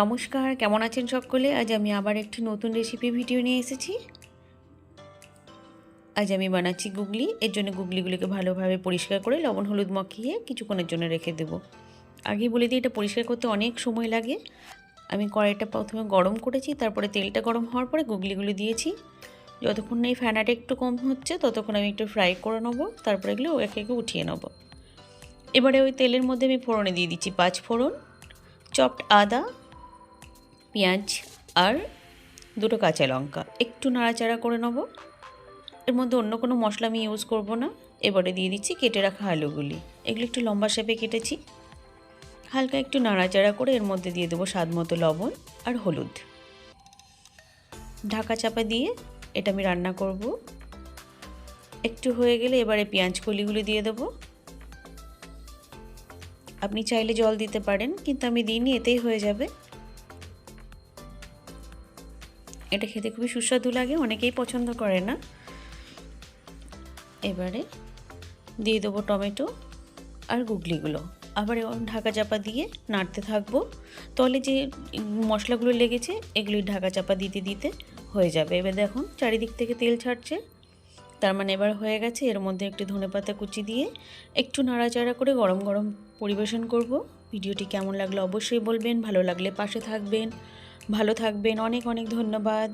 নমস্কার, কেমন আছেন সকলে? আজ আমি আবার একটি নতুন রেসিপি ভিডিও নিয়ে এসেছি। আজ আমি বানাচ্ছি গুগলি। এর জন্য গুগলিগুলিকে ভালোভাবে পরিষ্কার করে লবণ, হলুদ মাখিয়ে কিছুক্ষণের জন্য রেখে দেবো। আগেই বলে দিই, এটা পরিষ্কার করতে অনেক সময় লাগে। আমি কড়াইটা প্রথমে গরম করেছি, তারপরে তেলটা গরম হওয়ার পরে গুগলিগুলি দিয়েছি। যতক্ষণ না এই ফ্যানাটা একটু কম হচ্ছে, ততক্ষণ আমি একটু ফ্রাই করে নেব, তারপরে এগুলো একে একে উঠিয়ে নেব। এবারে ওই তেলের মধ্যে আমি ফোড়নে দিয়ে দিচ্ছি পাঁচ ফোড়ন চপড আদা পেঁয়াজ আর দুটো কাঁচা লঙ্কা। একটু নাড়াচাড়া করে নেব। এর মধ্যে অন্য কোনো মশলা আমি ইউজ করব না। এবারে দিয়ে দিচ্ছি কেটে রাখা আলুগুলি। এগুলো একটু লম্বা শেপে কেটেছি। হালকা একটু নাড়াচাড়া করে এর মধ্যে দিয়ে দেবো স্বাদ মতো লবণ আর হলুদ। ঢাকা চাপা দিয়ে এটা আমি রান্না করব। একটু হয়ে গেলে এবারে পেঁয়াজ কলিগুলি দিয়ে দেবো। আপনি চাইলে জল দিতে পারেন, কিন্তু আমি দিইনি, এতেই হয়ে যাবে। এটা খেতে খুবই সুস্বাদু লাগে, অনেকেই পছন্দ করে না। এবারে দিয়ে দেবো টমেটো আর গুগলিগুলো। আবার ঢাকা চাপা দিয়ে নাড়তে থাকব। তলে যে মশলাগুলো লেগেছে, এগুলি ঢাকা চাপা দিতে দিতে হয়ে যাবে। এবার দেখুন চারিদিক থেকে তেল ছাড়ছে। তার মানে এবার হয়ে গেছে, এর মধ্যে একটু ধনে পাতা কুচি দিয়ে একটু নাড়াচাড়া করে গরম গরম পরিবেশন করব। ভিডিওটি কেমন লাগল অবশ্যই বলবেন, ভালো লাগলে পাশে থাকবেন। ভালো থাকবেন। অনেক অনেক ধন্যবাদ।